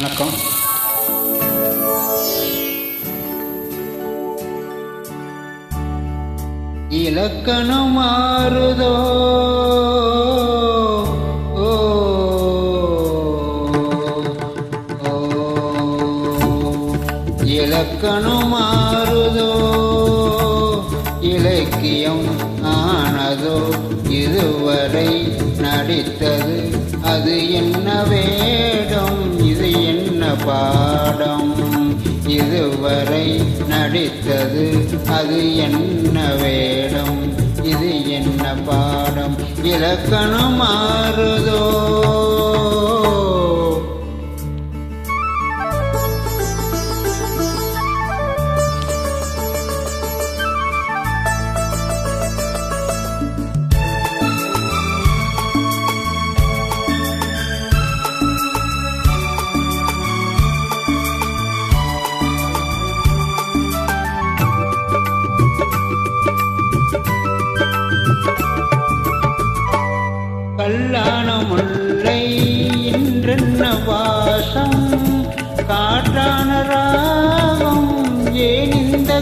வணக்கம். இலக்கணம் மாறுதோ? இலக்கணம் மாறுதோ? இலக்கியம் ஆனதோ? இதுவரை நடித்தது அது என்னவே பாடம் இதுவரை நடித்தது அது என்ன வேடம்? இது என்ன பாடம்? இலக்கணம் மாறுதோ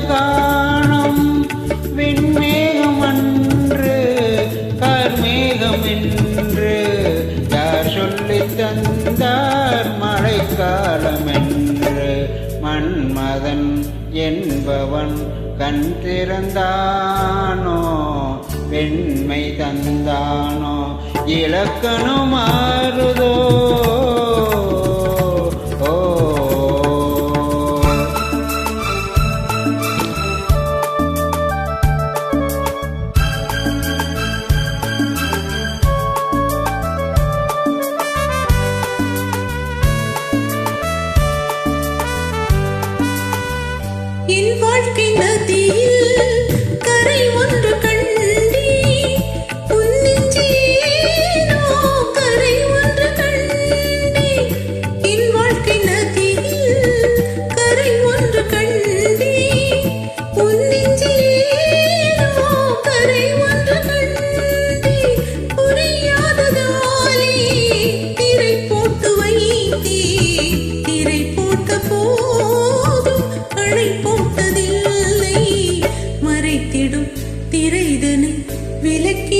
காணும் விண்மேகம் அன்று கர்மேகம் என்று யார் சொல்லி தந்தார் மழைக்காலம் என்று மன்மதன் என்பவன் கண் திறந்தானோ? பெண்மை தந்தானோ? இலக்கணமாறுதோ என் வாழ்க்கை நதியில் கரை ஒன்று விலக்கி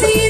see you.